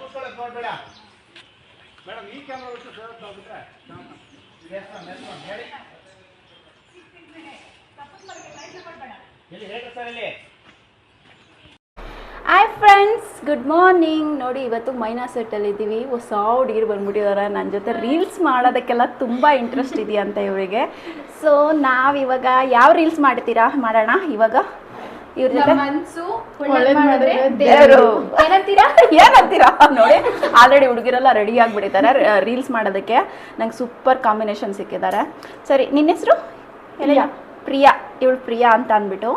ಮುಚ್ಕೊಳಕ್ ನೋಡ್ಬೇಡ ಮೇಡಮ್ ಈ ಕ್ಯಾಮ್ರಾ ಬಿಟ್ಟು ಸರ್ ಹೇಳಿ. ಇಲ್ಲಿ ಹೇಳಿ ಸರ್ ಇಲ್ಲಿ? ಹಾಯ್ ಫ್ರೆಂಡ್ಸ್ ಗುಡ್ ಮಾರ್ನಿಂಗ್ ನೋಡಿ ಇವತ್ತು ಮೈನಾ ಸೆಟ್ಟಲ್ಲಿ ಇದ್ದೀವಿ. ಹೊಸ ಹುಡುಗಿರು ಬಂದ್ಬಿಟ್ಟಿದ್ದಾರೆ. ನನ್ನ ಜೊತೆ ರೀಲ್ಸ್ ಮಾಡೋದಕ್ಕೆಲ್ಲ ತುಂಬ ಇಂಟ್ರೆಸ್ಟ್ ಇದೆಯಂತ ಇವರಿಗೆ. ಸೊ ನಾವಿವಾಗ ಯಾವ ರೀಲ್ಸ್ ಮಾಡ್ತೀರಾ? ಮಾಡೋಣ ಇವಾಗ. ಮನ್ಸು. ಏನಂತೀರಾ? ಏನಂತೀರಾ? ನೋಡಿ ಆಲ್ರೆಡಿ ಹುಡುಗಿರೆಲ್ಲ ರೆಡಿ ಆಗ್ಬಿಟ್ಟಿದ್ದಾರೆ ರೀಲ್ಸ್ ಮಾಡೋದಕ್ಕೆ. ನಂಗೆ ಸೂಪರ್ ಕಾಂಬಿನೇಷನ್ ಸಿಕ್ಕಿದ್ದಾರೆ. ಸರಿ ನಿನ್ನ ಹೆಸರು? ಪ್ರಿಯಾ. ಪ್ರಿಯಾ. ಇವಳು ಪ್ರಿಯಾ ಅಂತ ಅಂದ್ಬಿಟ್ಟು.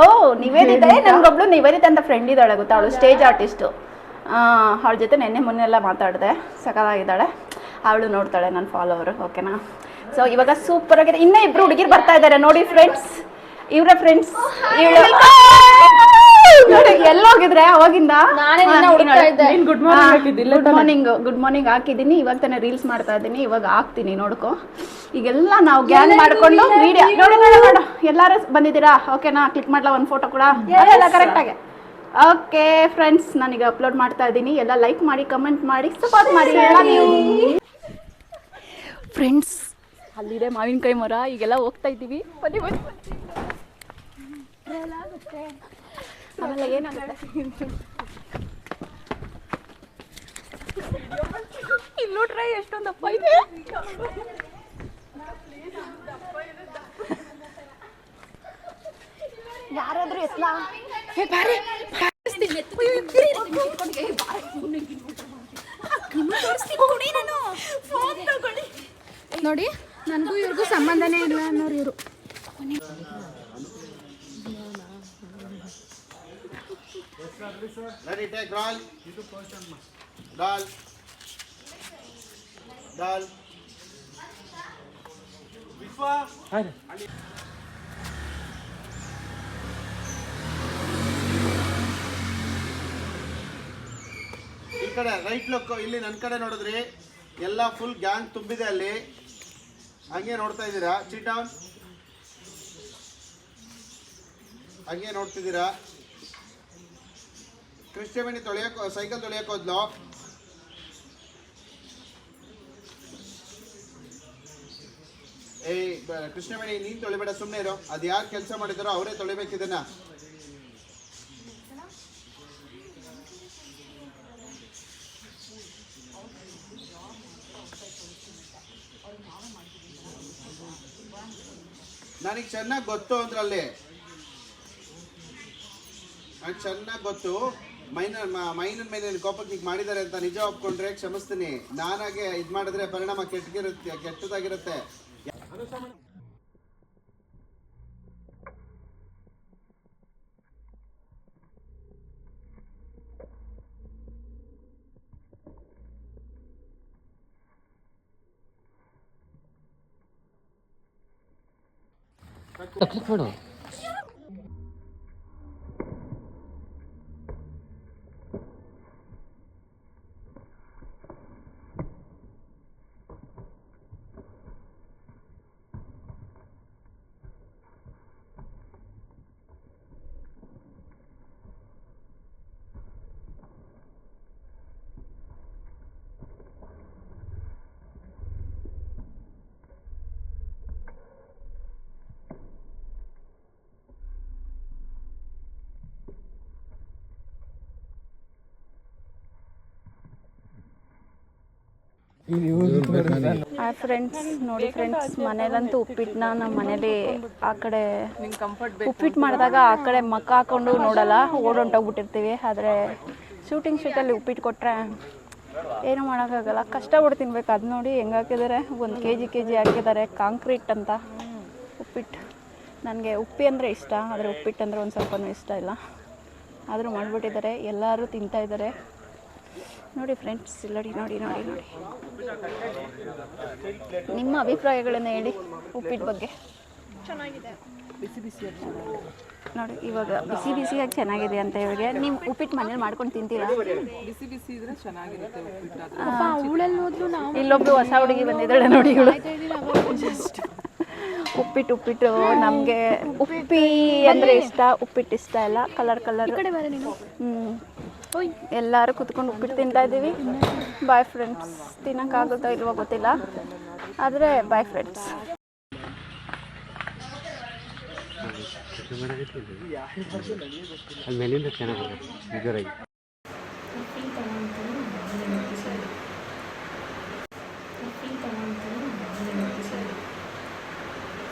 ಓ ನಿವೇದಿತ? ನನ್ಗೊಬ್ಳು ನಿವೇದಿತ ಅಂತ ಫ್ರೆಂಡ್ ಇದ್ದಾಳೆ ಗೊತ್ತಾ? ಅವಳು ಸ್ಟೇಜ್ ಆರ್ಟಿಸ್ಟು ಅವಳ ಜೊತೆ ನೆನ್ನೆ ಮೊನ್ನೆ ಎಲ್ಲ ಮಾತಾಡಿದೆ ಸಕಾಲಾಗಿದ್ದಾಳೆ ಅವಳು ನೋಡ್ತಾಳೆ ನನ್ನ ಫಾಲೋವರು ಓಕೆನಾ ಸೊ ಇವಾಗ ಸೂಪರ್ ಆಗಿದೆ. ಇನ್ನೂ ಇಬ್ರು ಹುಡುಗಿರು ಬರ್ತಾ ಇದ್ದಾರೆ. ನೋಡಿ ಫ್ರೆಂಡ್ಸ್ ಇವರ ಫ್ರೆಂಡ್ಸ್ ಇವಳು ಎಲ್ಲೋಗಿದ್ರೆ ಅವಾಗಿಂದ? ನಾನೇ ನಿನ್ನ ಹುಡುಕ್ತಾ ಇದ್ದೆ. Good morning good morning good morning ಹಾಕಿದ್ದೀನಿ. ಇವಾಗ ತಾನೇ ರೀಲ್ಸ್ ಮಾಡ್ತಾ ಇದ್ದೀನಿ. ಇವಾಗ ಹಾಕ್ತೀನಿ ನೋಡ್ಕೊ. ಈಗೆಲ್ಲ ನಾವು ಗ್ಯಾಂಗ್ ಮಾಡ್ಕೊಂಡು ವಿಡಿಯೋ ನೋಡಿ ನೋಡಿ ನೋಡು ಎಲ್ಲಾರು ಬಂದಿದ್ದೀರಾ? ಓಕೆನಾ ಕ್ಲಿಕ್ ಮಾಡ್ಲಾ ಒಂದು ಫೋಟೋ ಕೂಡ? ಕರೆಕ್ಟ್ ಆಗಿ. ಓಕೆ ಫ್ರೆಂಡ್ಸ್ ನಾನೀಗ ಅಪ್ಲೋಡ್ ಮಾಡ್ತಾ ಇದ್ದೀನಿ. ಎಲ್ಲ ಲೈಕ್ ಮಾಡಿ ಕಮೆಂಟ್ ಮಾಡಿ ಸಪೋರ್ಟ್ ಮಾಡಿ. ಫ್ರೆಂಡ್ಸ್ ಅಲ್ಲಿದೆ ಮಾವಿನಕಾಯಿ ಮರ. ಈಗೆಲ್ಲ ಹೋಗ್ತಾ ಇದ್ದೀವಿ. ಬನ್ನಿ ಬನ್ನಿ. ಆಮೇಲೆ ಏನಾಗುತ್ತೆ ಇಲ್ಲಿ ನೋಡ್ರೆ ಎಷ್ಟೊಂದು ದಪ್ಪ ಇದೆ ಯಾರಾದ್ರೂ ನೋಡಿ, ನನಗೂ ಇವ್ರಿಗೂ ಸಂಬಂಧನೇ ಇಲ್ಲ ಅನ್ನೋರು ಇವರು. ರೆಡಿ ಟೇಕ್ ರಾಲ್ ಡಾಲ್ ಡಾಲ್ ಈ ಕಡೆ ರೈಟ್ ಲುಕ್ ಇಲ್ಲಿ ನನ್ನ ಕಡೆ ನೋಡಿದ್ರಿ, ಎಲ್ಲ ಫುಲ್ ಗ್ಯಾಂಗ್ ತುಂಬಿದೆ ಅಲ್ಲಿ. ಹಂಗೆ ನೋಡ್ತಾ ಇದ್ದೀರಾ? ಚಿಟ್ ಡೌನ್ ಹಂಗೆ ನೋಡ್ತಿದ್ದೀರಾ? ಕೃಷ್ಣವೇಣಿ ತೊಳೆಯೋಕೆ, ಸೈಕಲ್ ತೊಳೆಯಕ್ ಹೋದ್ಲು. ಬ- ಕೃಷ್ಣವೇಣಿ, ನೀನ್ ತೊಳಿಬೇಡ ಸುಮ್ಮನೆ ಇರೋ. ಅದು ಯಾರು ಕೆಲಸ ಮಾಡಿದಾರೋ ಅವರೇ ತೊಳಿಬೇಕಿದನ್ನ ನನಗೆ ಚೆನ್ನಾಗಿ ಗೊತ್ತು ಅಂದ್ರಲ್ಲಿ. ನನಗೆ ಚೆನ್ನಾಗಿ ಗೊತ್ತು. ಮೈನ ಮೈನರ್ ಮೈನನ್ ಮೇಲೆ ಕೋಪಕ್ಕೆ ಹೀಗೆ ಮಾಡಿದ್ದಾರೆ ಅಂತ ನಿಜ ಒಪ್ಕೊಂಡ್ರೆ ಕ್ಷಮಿಸ್ತೀನಿ. ನಾನಾಗೆ ಇದು ಮಾಡಿದ್ರೆ ಪರಿಣಾಮ ಕೆಟ್ಟಗಿರುತ್ತೆ, ಕೆಟ್ಟದಾಗಿರುತ್ತೆ. ಹಾಯ್ ಫ್ರೆಂಡ್ಸ್ ನೋಡಿ ಫ್ರೆಂಡ್ಸ್ ಮನೇಲಂತೂ ಉಪ್ಪಿಟ್ಟನ್ನ ನಮ್ಮ ಮನೇಲಿ ಆ ಕಡೆ ಉಪ್ಪಿಟ್ಟು ಮಾಡಿದಾಗ ಆ ಕಡೆ ಮಕ್ಕ ಹಾಕೊಂಡು ನೋಡಲ್ಲ ಓಡೊಂಟೋಗ್ಬಿಟ್ಟಿರ್ತೀವಿ. ಆದರೆ ಶೂಟಿಂಗ್ ಶೂಟಲ್ಲಿ ಉಪ್ಪಿಟ್ಟು ಕೊಟ್ಟರೆ ಏನೂ ಮಾಡೋಕ್ಕಾಗಲ್ಲ. ಕಷ್ಟಪಟ್ಟು ತಿನ್ಬೇಕು. ಅದು ನೋಡಿ ಹೆಂಗೆ ಹಾಕಿದ್ದಾರೆ ಒಂದು ಕೆ ಜಿ ಕೆ ಜಿ ಹಾಕಿದ್ದಾರೆ ಕಾಂಕ್ರೀಟ್ ಅಂತ ಉಪ್ಪಿಟ್ಟು ನನಗೆ ಉಪ್ಪಿ ಅಂದರೆ ಇಷ್ಟ ಆದರೆ ಉಪ್ಪಿಟ್ಟು ಅಂದರೆ ಒಂದು ಸ್ವಲ್ಪನೂ ಇಷ್ಟ ಇಲ್ಲ. ಆದರೂ ಮಾಡಿಬಿಟ್ಟಿದ್ದಾರೆ. ಎಲ್ಲರೂ ತಿಂತಾ ಇದ್ದಾರೆ. ನೋಡಿ ಫ್ರೆಂಡ್ಸ್ ಇಲ್ಲಡಿ ನೋಡಿ ನೋಡಿ ನೋಡಿ. ನಿಮ್ಮ ಅಭಿಪ್ರಾಯಗಳನ್ನು ಹೇಳಿ ಉಪ್ಪಿಟ್ಟು ಬಗ್ಗೆ. ಚೆನ್ನಾಗಿದೆ ನೋಡಿ ಇವಾಗ ಬಿಸಿ ಬಿಸಿಯಾಗಿ ಚೆನ್ನಾಗಿದೆ ಅಂತ ಇವಾಗ ನೀವು ಉಪ್ಪಿಟ್ಟು ಮನೇಲಿ ಮಾಡ್ಕೊಂಡು ತಿಂತೀರಾ? ಬಿಸಿ ಬಿಸಿ ಇದ್ರೆ ಚೆನ್ನಾಗಿರುತ್ತೆ ಉಪ್ಪಿಟ್ಟು ಅದು. ಅವಳಲ್ಲಿ ಹೋದ್ರು ನಾವು ಇಲ್ಲೊಬ್ಳು ಹೊಸ ಹುಡುಗಿ ಬಂದಿದ್ದಾಳೆ ನೋಡಿ ಉಪ್ಪಿಟ್ಟು ಉಪ್ಪಿಟ್ಟು ನಮಗೆ ಉಪ್ಪಿ ಅಂದರೆ ಇಷ್ಟ ಉಪ್ಪಿಟ್ಟು ಇಷ್ಟ ಇಲ್ಲ ಕಲರ್ ಕಲರ್ ಹ್ಞೂ ಎಲ್ಲರೂ ಕುತ್ಕೊಂಡು ಉಪ್ಪಿಟ್ಟು ತಿಂತಾ ಇದ್ದೀವಿ. ಬಾಯ್ ಫ್ರೆಂಡ್ಸ್ ತಿನ್ನೋಕ್ಕಾಗುತ್ತೋ ಇಲ್ವೋ ಗೊತ್ತಿಲ್ಲ. ಆದರೆ ಬಾಯ್ ಫ್ರೆಂಡ್ಸ್ ಮೇಲಿಂದ ಚೆನ್ನಾಗಿ